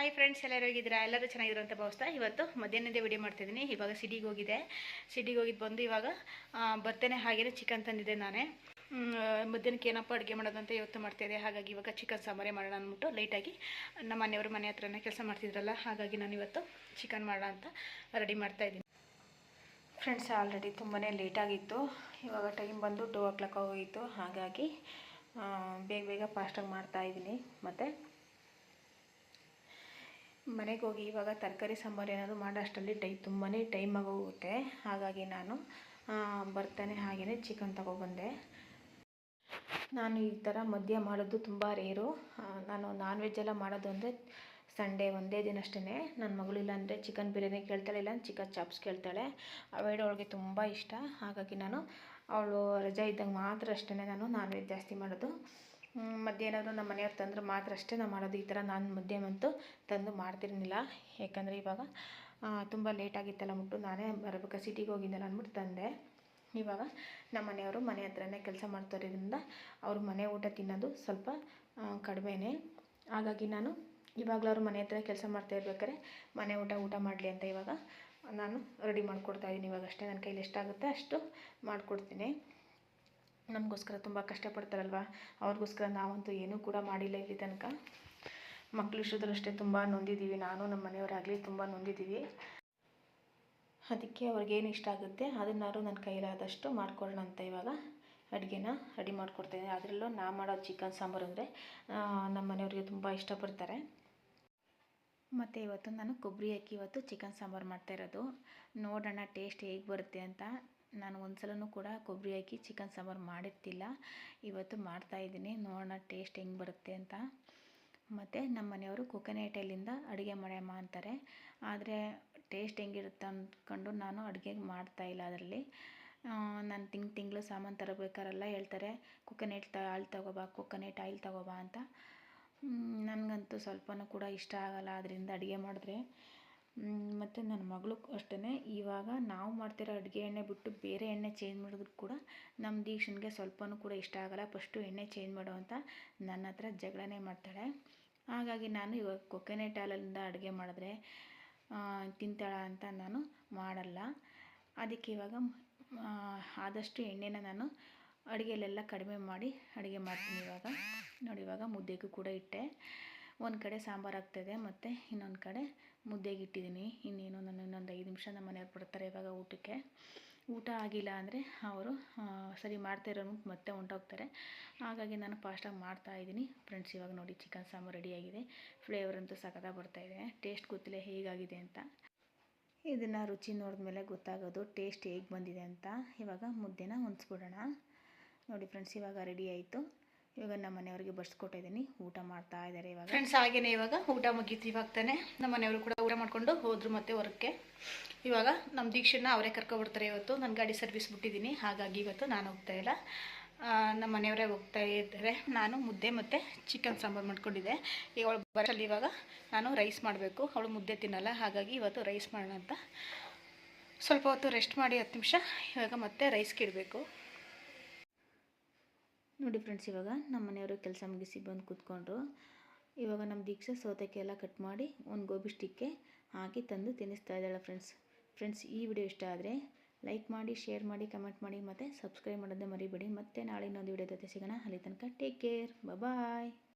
Hi friends ಎಲ್ಲರೂ ಹೋಗಿದ್ದೀರಾ? ಎಲ್ಲರೂ ಚೆನ್ನಾಗಿದ್ರು ಅಂತ ಭಾವಿಸ್ತಾ ಇವತ್ತು ಮಧ್ಯಾಹ್ನದ ವಿಡಿಯೋ ಮಾಡ್ತಿದ್ದೀನಿ. ಇವಾಗ ಸಿಟಿಗೆ ಹೋಗಿದೆ. ಸಿಟಿಗೆ ಹೋಗಿದ್ದು ಬಂದು ಇವಾಗ ಬರ್ತೇನೆ ಹಾಗೇನೆ ಚಿಕನ್ ತಂದಿದ್ದೆ ನಾನೇ. ಮಧ್ಯಾಹ್ನಕ್ಕೆ ಏನಪ್ಪ ಅಡುಗೆ ಮಾಡೋದಂತ ಇವತ್ತು ಮಾಡ್ತಾಯಿದ್ದೆ ಹಾಗಾಗಿ ಇವಾಗ ಚಿಕನ್ ಸಾಂಬಾರೇ ಮಾಡೋಣ ಅಂದ್ಬಿಟ್ಟು ಲೈಟಾಗಿ ನಮ್ಮ ಮನೆಯವರು ಮನೆ ಹತ್ರನೇ ಕೆಲಸ ಮಾಡ್ತಿದ್ರಲ್ಲ, ಹಾಗಾಗಿ ನಾನು ಇವತ್ತು ಚಿಕನ್ ಮಾಡೋಣ ಅಂತ ರೆಡಿ ಮಾಡ್ತಾಯಿದ್ದೀನಿ ಫ್ರೆಂಡ್ಸ್ ಆಲ್ರೆಡಿ ತುಂಬಾ ಲೇಟಾಗಿತ್ತು ಇವಾಗ ಟೈಮ್ ಬಂದು ಟೂ ಓ ಕ್ಲಾಕ್ ಹೋಗಿತ್ತು ಹಾಗಾಗಿ ಬೇಗ ಬೇಗ ಫಾಸ್ಟಾಗಿ ಮಾಡ್ತಾಯಿದ್ದೀನಿ ಮತ್ತು ಮನೆಗೆ ಹೋಗಿ ಇವಾಗ ತರಕಾರಿ ಸಾಂಬಾರು ಏನಾದರೂ ಮಾಡೋ, ಅಷ್ಟರಲ್ಲಿ ಟೈ ತುಂಬಾ ಟೈಮ್ ಆಗೋಗುತ್ತೆ. ಹಾಗಾಗಿ ನಾನು ಬರ್ತಾನೆ ಹಾಗೆಯೇ ಚಿಕನ್ ತಗೊಬಂದೆ. ನಾನು ಈ ಥರ ಮದ್ಯ ಮಾಡೋದು ತುಂಬ ರೇರು. ನಾನು ನಾನ್ ವೆಜ್ ಎಲ್ಲ ಮಾಡೋದು ಅಂದರೆ ಸಂಡೇ ಒಂದೇ ದಿನ ಅಷ್ಟೇ ನನ್ನ ಮಗಳು ಇಲ್ಲ ಅಂದರೆ ಚಿಕನ್ ಬಿರಿಯಾನಿ ಕೇಳ್ತಾಳೆ, ಇಲ್ಲ ಚಿಕನ್ ಚಾಪ್ಸ್ ಕೇಳ್ತಾಳೆ. ಅವೆರಡು ಅವಳಿಗೆ ತುಂಬ ಇಷ್ಟ. ಹಾಗಾಗಿ ನಾನು, ಅವಳು ರಜೆ ಇದ್ದಾಗ ಮಾತ್ರ ಅಷ್ಟೇ ನಾನು ನಾನ್ ವೆಜ್ ಜಾಸ್ತಿ ಮಾಡೋದು. ಮ್, ಮಧ್ಯೆ ಏನಾದರೂ ನಮ್ಮ ಮನೆಯವ್ರು ತಂದರೆ ಮಾತ್ರ ಅಷ್ಟೇ ನಾನು ಮಾಡೋದು ಈ ಥರ. ನಾನು ಮಧ್ಯೆ ಅಂತೂ ತಂದು ಮಾಡ್ತಿರ್ಲಿಲ್ಲ. ಯಾಕಂದರೆ ಇವಾಗ ತುಂಬ ಲೇಟ್ ಆಗಿತ್ತಲ್ಲ ಅಂದ್ಬಿಟ್ಟು ನಾನೇ ಬರಬೇಕು ಸಿಟಿಗೆ ಹೋಗಿದ್ದಲ್ಲ ಅಂದ್ಬಿಟ್ಟು ತಂದೆ. ಇವಾಗ ನಮ್ಮ ಮನೆಯವರು ಮನೆ ಹತ್ರನೇ ಕೆಲಸ ಮಾಡ್ತಾರೋದ್ರಿಂದ ಅವರು ಮನೆ ಊಟ ತಿನ್ನೋದು ಸ್ವಲ್ಪ ಕಡಿಮೆನೇ. ಹಾಗಾಗಿ ನಾನು ಇವಾಗಲೂ ಅವ್ರ ಮನೆ ಹತ್ರ ಕೆಲಸ ಮಾಡ್ತಾ ಇರ್ಬೇಕಾದ್ರೆ ಮನೆ ಊಟ ಊಟ ಮಾಡಲಿ ಅಂತ ಇವಾಗ ನಾನು ರೆಡಿ ಮಾಡಿಕೊಡ್ತಾ ಇದ್ದೀನಿ. ಇವಾಗ ಅಷ್ಟೇ ನನ್ನ ಕೈಲಿ ಎಷ್ಟಾಗುತ್ತೆ ಅಷ್ಟು ಮಾಡಿಕೊಡ್ತೀನಿ. ನಮಗೋಸ್ಕರ ತುಂಬ ಕಷ್ಟಪಡ್ತಾರಲ್ವ? ಅವ್ರಿಗೋಸ್ಕರ ನಾವಂತೂ ಏನೂ ಕೂಡ ಮಾಡಿಲ್ಲ ಇಲ್ಲಿ ತನಕ. ಮಕ್ಕಳು ವಿಷಯದಲ್ಲೂ ಅಷ್ಟೇ ತುಂಬ ನೊಂದಿದ್ದೀವಿ ನಾನು ನಮ್ಮ ಮನೆಯವರಾಗಲಿ ತುಂಬ ನೊಂದಿದ್ದೀವಿ ಅದಕ್ಕೆ ಅವ್ರಿಗೇನು ಇಷ್ಟ ಆಗುತ್ತೆ, ಅದನ್ನಾದ್ರೂ ನನ್ನ ಕೈಲಾದಷ್ಟು ಮಾಡ್ಕೊಳ್ಳೋಣ ಅಂತ ಇವಾಗ ಅಡುಗೆನ ರೆಡಿ ಮಾಡ್ಕೊಡ್ತಾಯಿದ್ದೀನಿ ಅದರಲ್ಲೂ ನಾ ಮಾಡೋ ಚಿಕನ್ ಸಾಂಬಾರು ಅಂದರೆ ನಮ್ಮ ಮನೆಯವ್ರಿಗೆ ತುಂಬ ಇಷ್ಟಪಡ್ತಾರೆ. ಮತ್ತು ಇವತ್ತು ನಾನು ಕೊಬ್ಬರಿ ಹಾಕಿ ಇವತ್ತು ಚಿಕನ್ ಸಾಂಬಾರು ಮಾಡ್ತಾ ಇರೋದು. ನೋಡೋಣ ಟೇಸ್ಟ್ ಹೇಗೆ ಬರುತ್ತೆ ಅಂತ. ನಾನು ಒಂದ್ಸಲನೂ ಕೂಡ ಕೊಬ್ಬರಿ ಹಾಕಿ ಚಿಕನ್ ಸಾಂಬಾರು ಮಾಡಿರ್ತಿಲ್ಲ. ಇವತ್ತು ಮಾಡ್ತಾಯಿದ್ದೀನಿ ನೋಡೋಣ ಟೇಸ್ಟ್ ಹೆಂಗೆ ಬರುತ್ತೆ ಅಂತ. ಮತ್ತು ನಮ್ಮ ಮನೆಯವರು ಕೊಕೊನೆಟಲ್ಲಿಂದ ಅಡುಗೆ ಮಾಡ್ಯಮ್ಮ ಅಂತಾರೆ. ಆದರೆ ಟೇಸ್ಟ್ ಹೆಂಗಿರುತ್ತೆ ಅಂದ್ಕೊಂಡು ನಾನು ಅಡುಗೆ ಮಾಡ್ತಾಯಿಲ್ಲ ಅದರಲ್ಲಿ. ನಾನು ತಿಂಗ್ ತಿಂಗಳು ಸಾಮಾನು ತರಬೇಕಾರೆಲ್ಲ ಹೇಳ್ತಾರೆ ಕೊಕೊನೆಟ್ ತ ಆಯಿಲ್ ತಗೋಬಾ ಕೊಕೊನೆಟ್ ಆಯಿಲ್ ತಗೋಬಾ ಅಂತ. ನನಗಂತೂ ಸ್ವಲ್ಪನೂ ಕೂಡ ಇಷ್ಟ ಆಗಲ್ಲ ಅದರಿಂದ ಅಡುಗೆ ಮಾಡಿದ್ರೆ. ಮತ್ತು ನನ್ನ ಮಗಳು ಅಷ್ಟೇ ಇವಾಗ ನಾವು ಮಾಡ್ತಿರೋ ಅಡುಗೆ ಎಣ್ಣೆ ಬಿಟ್ಟು ಬೇರೆ ಎಣ್ಣೆ ಚೇಂಜ್ ಮಾಡಿದ್ರು ಕೂಡ ನಮ್ಮ ದೀಕ್ಷನ್ಗೆ ಸ್ವಲ್ಪವೂ ಕೂಡ ಇಷ್ಟ ಆಗಲ್ಲ. ಫಸ್ಟು ಎಣ್ಣೆ ಚೇಂಜ್ ಮಾಡು ಅಂತ ನನ್ನ ಹತ್ರ ಜಗಳನೇ ಮಾಡ್ತಾಳೆ. ಹಾಗಾಗಿ ನಾನು ಇವಾಗ ಕೊಕೊನೆಟ್ ಆಯಿಲಿಂದ ಅಡುಗೆ ಮಾಡಿದ್ರೆ ತಿಂತಾಳ ಅಂತ ನಾನು ಮಾಡಲ್ಲ. ಅದಕ್ಕೆ ಇವಾಗ ಆದಷ್ಟು ಎಣ್ಣೆನ ನಾನು ಅಡುಗೆಯಲ್ಲೆಲ್ಲ ಕಡಿಮೆ ಮಾಡಿ ಅಡುಗೆ ಮಾಡ್ತೀನಿ ಇವಾಗ. ನೋಡಿ ಇವಾಗ ಮುದ್ದೆಗೂ ಕೂಡ ಇಟ್ಟೆ. ಒಂದು ಕಡೆ ಸಾಂಬಾರು ಆಗ್ತಾಯಿದೆ ಮತ್ತು ಇನ್ನೊಂದು ಕಡೆ ಮುದ್ದೆಗೆ ಇಟ್ಟಿದ್ದೀನಿ. ಇನ್ನೇನು ನಾನು ಇನ್ನೊಂದು ಐದು ನಿಮಿಷ ನಮ್ಮ ಮನೆಯವ್ರು ಬರ್ತಾರೆ ಇವಾಗ ಊಟಕ್ಕೆ. ಊಟ ಆಗಿಲ್ಲ ಅಂದರೆ ಅವರು ಸರಿ ಮಾಡ್ತಾ ಇರೋ ಮತ್ತೆ ಹೊಂಟೋಗ್ತಾರೆ. ಹಾಗಾಗಿ ನಾನು ಫಾಸ್ಟಾಗಿ ಮಾಡ್ತಾ ಇದ್ದೀನಿ. ಫ್ರೆಂಡ್ಸ್ ಇವಾಗ ನೋಡಿ ಚಿಕನ್ ಸಾಂಬಾರು ರೆಡಿಯಾಗಿದೆ ಫ್ಲೇವರ್ ಅಂತೂ ಸಖತ್ತಾಗಿ ಬರ್ತಾಯಿದೆ ಟೇಸ್ಟ್ ಗೊತ್ತಿಲ್ಲ ಹೇಗಾಗಿದೆ ಅಂತ. ಇದನ್ನು ರುಚಿ ನೋಡಿದ್ಮೇಲೆ ಗೊತ್ತಾಗೋದು ಟೇಸ್ಟ್ ಹೇಗೆ ಬಂದಿದೆ ಅಂತ. ಇವಾಗ ಮುದ್ದೆನ ಹೊಂದಿಸ್ಬಿಡೋಣ. ನೋಡಿ ಫ್ರೆಂಡ್ಸ್ ಇವಾಗ ರೆಡಿ ಆಯಿತು. ಇವಾಗ ನಮ್ಮ ಮನೆಯವ್ರಿಗೆ ಬಡಿಸ್ಕೊಟ್ಟಿದ್ದೀನಿ ಊಟ ಮಾಡ್ತಾ ಇದ್ದಾರೆ ಇವಾಗ. ಫ್ರೆಂಡ್ಸ್ ಹಾಗೇನೆ ಇವಾಗ ಊಟ ಮುಗೀತು ಇವಾಗ ನಮ್ಮ ಮನೆಯವರು ಕೂಡ ಊಟ ಮಾಡ್ಕೊಂಡು ಹೋದ್ರು ಮತ್ತೆ ಹೊರಕ್ಕೆ. ಇವಾಗ ನಮ್ಮ ದೀಕ್ಷೆನ ಅವರೇ ಕರ್ಕೊಬಿಡ್ತಾರೆ ಇವತ್ತು. ನನ್ನ ಗಾಡಿ ಸರ್ವಿಸ್ ಬಿಟ್ಟಿದ್ದೀನಿ. ಹಾಗಾಗಿ ಇವತ್ತು ನಾನು ಹೋಗ್ತಾ ಇಲ್ಲ. ನಮ್ಮ ಮನೆಯವರೇ ಹೋಗ್ತಾ ಇದ್ದಾರೆ. ನಾನು ಮುದ್ದೆ ಮತ್ತು ಚಿಕನ್ ಸಾಂಬಾರು ಮಾಡ್ಕೊಂಡಿದ್ದೆ. ಈಗ ಅವಳು ಬರಲ್ಲಿ ಇವಾಗ. ನಾನು ರೈಸ್ ಮಾಡಬೇಕು. ಅವಳು ಮುದ್ದೆ ತಿನ್ನಲ್ಲ. ಹಾಗಾಗಿ ಇವತ್ತು ರೈಸ್ ಮಾಡೋಣ ಅಂತ. ಸ್ವಲ್ಪ ಹೊತ್ತು ರೆಸ್ಟ್ ಮಾಡಿ ಹತ್ತು ನಿಮಿಷ. ಇವಾಗ ಮತ್ತೆ ರೈಸ್ಗೆ ಇಡಬೇಕು. ನೋಡಿ ಫ್ರೆಂಡ್ಸ್ ಇವಾಗ ನಮ್ಮ ಮನೆಯವರು ಕೆಲಸ ಮುಗಿಸಿ ಬಂದು ಕೂತ್ಕೊಂಡ್ರು. ಇವಾಗ ನಮ್ಮ ದೀಕ್ಷಾ ಸೌತೆಕ್ಕೆ ಎಲ್ಲ ಕಟ್ ಮಾಡಿ ಒಂದು ಗೋಬಿ ಸ್ಟಿಕ್ಕೆ ಹಾಕಿ ತಂದು ತಿನ್ನಿಸ್ತಾ ಇದ್ದಾಳೆ ಫ್ರೆಂಡ್ಸ್ ಫ್ರೆಂಡ್ಸ್ ಈ ವಿಡಿಯೋ ಇಷ್ಟ ಆದರೆ ಲೈಕ್ ಮಾಡಿ ಶೇರ್ ಮಾಡಿ ಕಮೆಂಟ್ ಮಾಡಿ ಮತ್ತು ಸಬ್ಸ್ಕ್ರೈಬ್ ಮಾಡೋದೇ ಮರಿಬೇಡಿ. ಮತ್ತೆ ನಾಳೆ ಇನ್ನೊಂದು ವಿಡಿಯೋ ಜೊತೆ ಸಿಗೋಣ. ಅಲ್ಲಿ ತನಕ ಟೇಕ್ ಕೇರ್ ಬಾಯ್